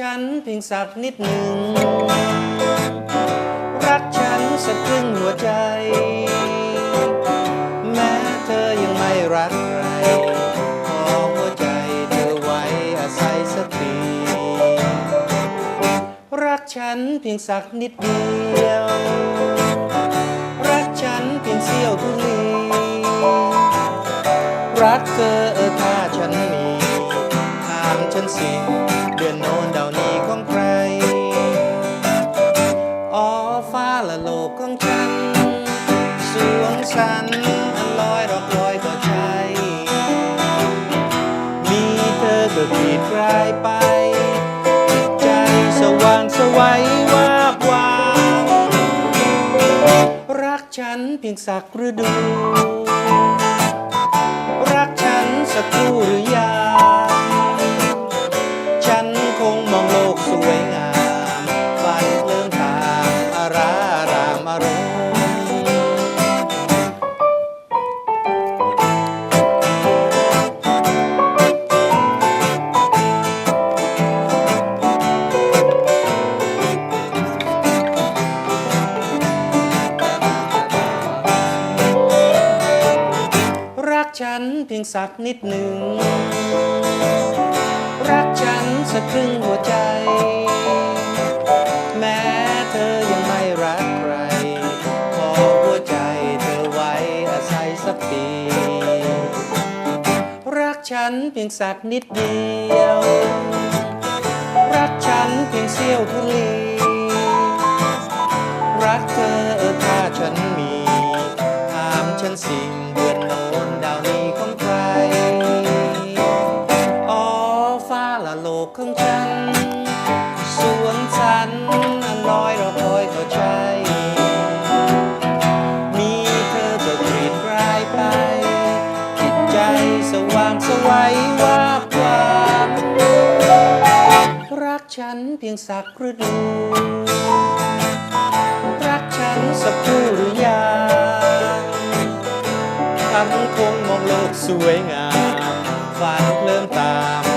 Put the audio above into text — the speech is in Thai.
ฉันเพียงสักนิดหนึ่ง รักฉันสักครึ่งหัวใจ แม้เธอยังไม่รักใครขอหัวใจเธอไว้อาศัยสักที รักฉันเพียงสักนิดเดียว รักฉันเพียงเสี้ยวทุลีรักเธอเออถ้าฉันมีถามฉันสิ ละโลกของฉัน สวงสันอันลอยรอกลอยก็ใช่ มีเธอก็กรีดกลายไป ใจสว่างสวัยวาบวาวรักฉันเพียงสักฤดู รักฉันสักครู่หรือยัง ฉันเพียงสักนิดหนึ่ง รักฉันสักครึ่งหัวใจ แม้เธอยังไม่รักใคร ขอหัวใจเธอไว้อาศัยสักปี รักฉันเพียงสักนิดเดียว รักฉันเพียงเสี้ยวทุลี รักเธอถ้าฉันมี ถามฉันสิ่ง ละโลกของฉัน สวงฉันอันลอยเรอคอยก็ใช่มีเธอก็กรีดกลายไป จิตใจสว่างสวัยวาบวามรักฉันเพียงสักฤดู รักฉันสักครู่หรือยังฉันคงมองโลกสวยงามฝันเริ่มตาม